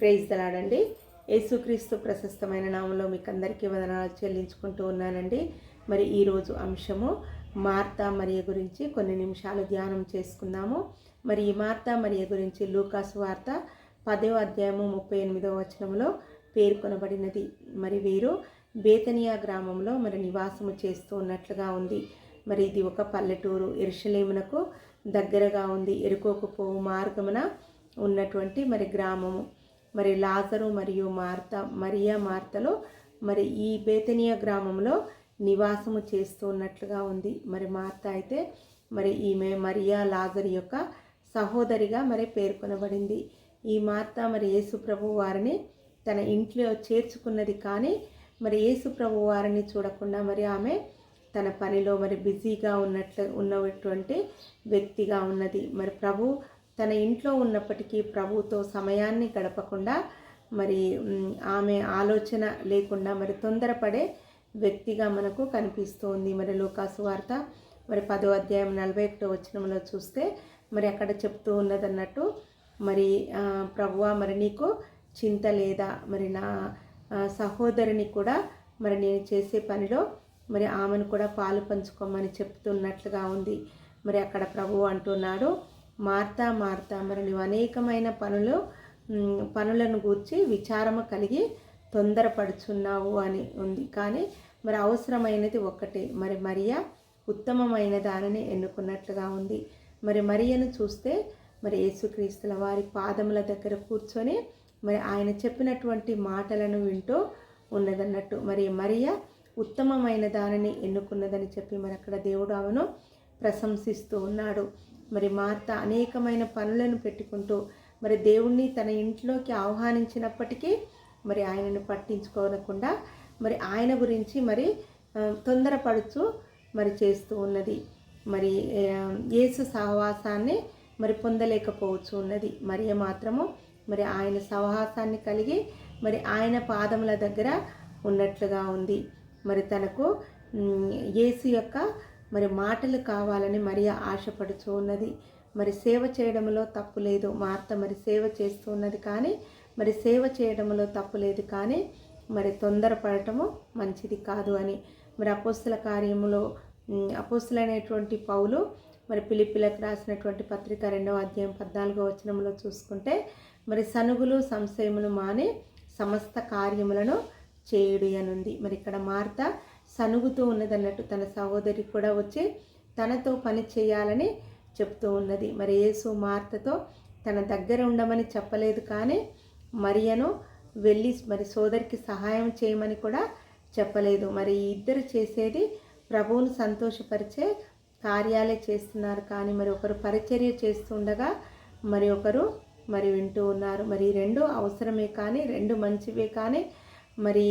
Praise దలాడండి యేసుక్రీస్తు ప్రశస్తమైన నామంలో మీకు అందరికీ వందనాలు చెల్లించుకుంటూ ఉన్నానండి. మరి ఈరోజు అంశము మార్తా మరియ గురించి కొన్ని నిమిషాలు ధ్యానం చేసుకుందాము. మరి ఈ మార్తా మరియ గురించి లూకాసు వార్త పదవ అధ్యాయము ముప్పై ఎనిమిదవ వచనంలో పేర్కొనబడినది. మరి వీరు బేతనియా గ్రామంలో మరి నివాసము చేస్తూ ఉన్నట్లుగా ఉంది. మరి ఇది ఒక పల్లెటూరు. ఎరుషలేమునకు దగ్గరగా ఉంది. ఎరుకోకు పోవు మార్గమున ఉన్నటువంటి మరి గ్రామము. మరి లాజరు మరియు మార్త మరియా మార్తలో మరి ఈ బేతనియా గ్రామంలో నివాసము చేస్తున్నట్లుగా ఉంది. మరి మార్త అయితే మరి ఈమె మరియా లాజర్ యొక్క సహోదరిగా మరి పేర్కొనబడింది. ఈ మార్త మరి యేసుప్రభు వారిని తన ఇంట్లో చేర్చుకున్నది కానీ మరి యేసుప్రభు వారిని చూడకుండా మరి ఆమె తన పనిలో మరి బిజీగా ఉన్నట్లు ఉన్నటువంటి వ్యక్తిగా ఉన్నది. మరి ప్రభు తన ఇంట్లో ఉన్నప్పటికీ ప్రభుతో సమయాన్ని గడపకుండా మరి ఆమె ఆలోచన లేకుండా మరి తొందరపడే వ్యక్తిగా మనకు కనిపిస్తోంది. మరి లోకాసు వార్త మరి పదో అధ్యాయం నలభై ఒకటో వచనంలో చూస్తే మరి అక్కడ చెప్తూ ఉన్నదన్నట్టు మరి ప్రభువ ప్రభువా మరి నీకు చింత లేదా? మరి నా సహోదరిని కూడా మరి నేను చేసే పనిలో మరి ఆమెను కూడా పాలు పంచుకోమని చెప్తున్నట్లుగా ఉంది. మరి అక్కడ ప్రభువు అంటున్నాడు మార్తా మార్తా. మరి నువ్వు అనేకమైన పనులు పనులను గూర్చి విచారము కలిగి తొందరపడుచున్నావు అని ఉంది. కానీ మరి అవసరమైనది ఒక్కటే. మరి మరియా ఉత్తమమైన దానిని ఎన్నుకున్నట్లుగా ఉంది. మరి మరియను చూస్తే మరి యేసుక్రీస్తుల వారి పాదముల దగ్గర కూర్చొని మరి ఆయన చెప్పినటువంటి మాటలను వింటూ ఉన్నదన్నట్టు. మరి మరియా ఉత్తమమైన దానిని ఎన్నుకున్నదని చెప్పి మరి అక్కడ దేవుడు ఆమెను ప్రశంసిస్తూ ఉన్నాడు. మరి మార్త అనేకమైన పనులను పెట్టుకుంటూ మరి దేవుణ్ణి తన ఇంట్లోకి ఆహ్వానించినప్పటికీ మరి ఆయనను పట్టించుకోనకుండా మరి ఆయన గురించి మరి తొందరపడుచు మరి చేస్తూ ఉన్నది. మరి యేసు సహవాసాన్ని మరి పొందలేకపోవచ్చు ఉన్నది. మరి మాత్రము మరి ఆయన సహవాసాన్ని కలిగి మరి ఆయన పాదముల దగ్గర ఉన్నట్లుగా ఉంది. మరి తనకు యేసు యొక్క మరి మాటలు కావాలని మరి ఆశపడుచు ఉన్నది. మరి సేవ చేయడంలో తప్పు లేదు. మార్త మరి సేవ చేస్తూ ఉన్నది కానీ మరి సేవ చేయడంలో తప్పు లేదు కానీ మరి తొందరపడటము మంచిది కాదు అని. మరి అపోస్తుల కార్యములో మ్, అపోస్తులైనటువంటి పౌలు మరి పిలిపిలకు రాసినటువంటి పత్రిక రెండవ అధ్యాయం పద్నాలుగో వచనంలో చూసుకుంటే మరి సనుగులు సంశయములు మాని సమస్త కార్యములను చేయుడు అనుంది. మరి ఇక్కడ మార్త సనుగుతూ ఉన్నదన్నట్టు తన సహోదరి కూడా వచ్చి తనతో పని చేయాలని చెప్తూ ఉన్నది. మరి యేసు మార్తతో తన దగ్గర ఉండమని చెప్పలేదు కానీ మరియను వెళ్ళి మరి సోదరికి సహాయం చేయమని కూడా చెప్పలేదు. మరి ఈ ఇద్దరు చేసేది ప్రభువును సంతోషపరిచే కార్యాలే చేస్తున్నారు కానీ మరి ఒకరు పరిచర్య చేస్తుండగా మరి ఒకరు మరి వింటూ ఉన్నారు. మరి రెండు అవసరమే కానీ రెండు మంచివే కానీ మరి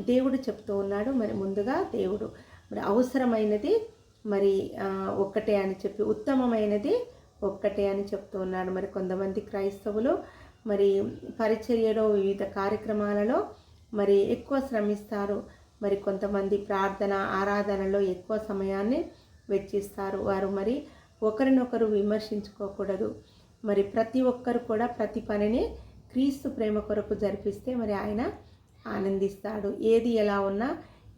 దేవుడు చెప్తూ ఉన్నాడు. మరి ముందుగా దేవుడు. మరి అవసరమైనది మరి ఒక్కటే అని చెప్పి ఉత్తమమైనది ఒక్కటే అని చెప్తూ ఉన్నాడు. మరి కొంతమంది క్రైస్తవులు మరి పరిచర్యలో వివిధ కార్యక్రమాలలో మరి ఎక్కువ శ్రమిస్తారు. మరి కొంతమంది ప్రార్థన ఆరాధనలో ఎక్కువ సమయాన్ని వెచ్చిస్తారు. వారు మరి ఒకరినొకరు విమర్శించుకోకూడదు. మరి ప్రతి ఒక్కరు కూడా ప్రతి పనిని క్రీస్తు ప్రేమ కొరకు జరిపిస్తే మరి ఆయన ఆనందిస్తాడు. ఏది ఎలా ఉన్నా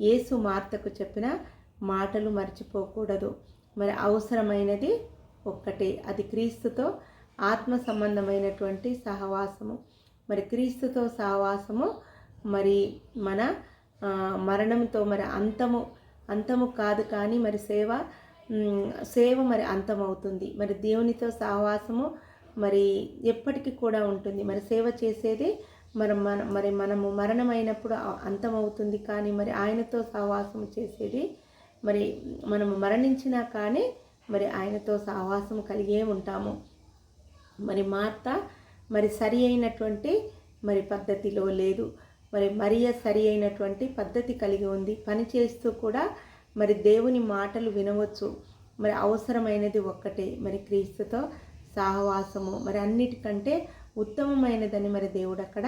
యేసు మార్తకు చెప్పిన మాటలు మర్చిపోకూడదు. మరి అవసరమైనది ఒక్కటే అది క్రీస్తుతో ఆత్మ సంబంధమైనటువంటి సహవాసము. మరి క్రీస్తుతో సహవాసము మరి మన మరణంతో మరి అంతము అంతము కాదు కానీ మరి సేవ సేవ మరి అంతమవుతుంది. మరి దేవునితో సహవాసము మరి ఎప్పటికీ కూడా ఉంటుంది. మరి సేవ చేసేది మరి మన మరి మనము మరణమైనప్పుడు అంతమవుతుంది కానీ మరి ఆయనతో సహవాసం చేసేది మరి మనము మరణించినా కానీ మరి ఆయనతో సహవాసం కలిగే ఉంటాము. మరి మార్త మరి సరి అయినటువంటి మరి పద్ధతిలో లేదు. మరి మరియ సరి అయినటువంటి పద్ధతి కలిగి ఉంది. పని చేస్తూ కూడా మరి దేవుని మాటలు వినవచ్చు. మరి అవసరమైనది ఒక్కటే. మరి క్రీస్తుతో సహవాసము మరి అన్నిటికంటే ఉత్తమమైనదని మరి దేవుడు అక్కడ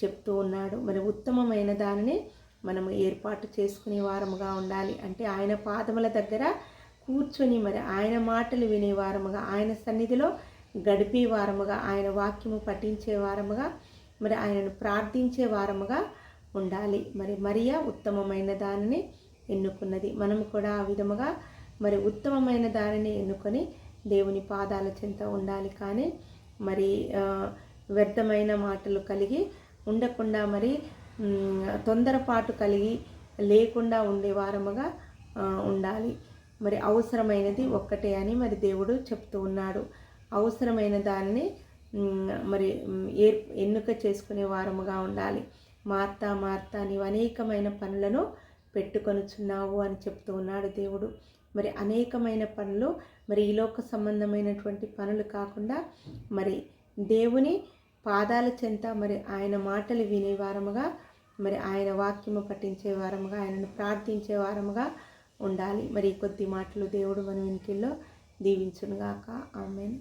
చెప్తూ ఉన్నాడు. మరి ఉత్తమమైన దానిని మనము ఏర్పాటు చేసుకునే వారముగా ఉండాలి. అంటే ఆయన పాదముల దగ్గర కూర్చొని మరి ఆయన మాటలు వినే వారముగా ఆయన సన్నిధిలో గడిపే వారముగా ఆయన వాక్యము పఠించే వారముగా మరి ఆయనను ప్రార్థించే వారముగా ఉండాలి. మరి మరియా ఉత్తమమైన దానిని ఎన్నుకున్నది. మనం కూడా ఆ విధముగా మరి ఉత్తమమైన దానిని ఎన్నుకొని దేవుని పాదాల చెంత ఉండాలి. కానీ మరి వ్యర్థమైన మాటలు కలిగి ఉండకుండా మరి తొందరపాటు కలిగి లేకుండా ఉండే వారముగా ఉండాలి. మరి అవసరమైనది ఒక్కటే అని మరి దేవుడు చెప్తూ ఉన్నాడు. అవసరమైన దానిని మరి ఏర్ ఏ ఎన్నుక చేసుకునే వారముగా ఉండాలి. మార్తా మార్తా నీవు అనేకమైన పనులను పెట్టుకొనుచున్నావు అని చెప్తూ ఉన్నాడు దేవుడు. మరి అనేకమైన పనులు మరి ఈ లోక సంబంధమైనటువంటి పనులు కాకుండా మరి దేవుని పాదాల చెంత మరి ఆయన మాటలు వినేవారముగా మరి ఆయన వాక్యము పఠించే వారముగా ఆయనను ప్రార్థించే వారముగా ఉండాలి. మరి కొద్ది మాటలు దేవుడు మన వెనుకల్లో దీవించునుగాక. ఆమెన్.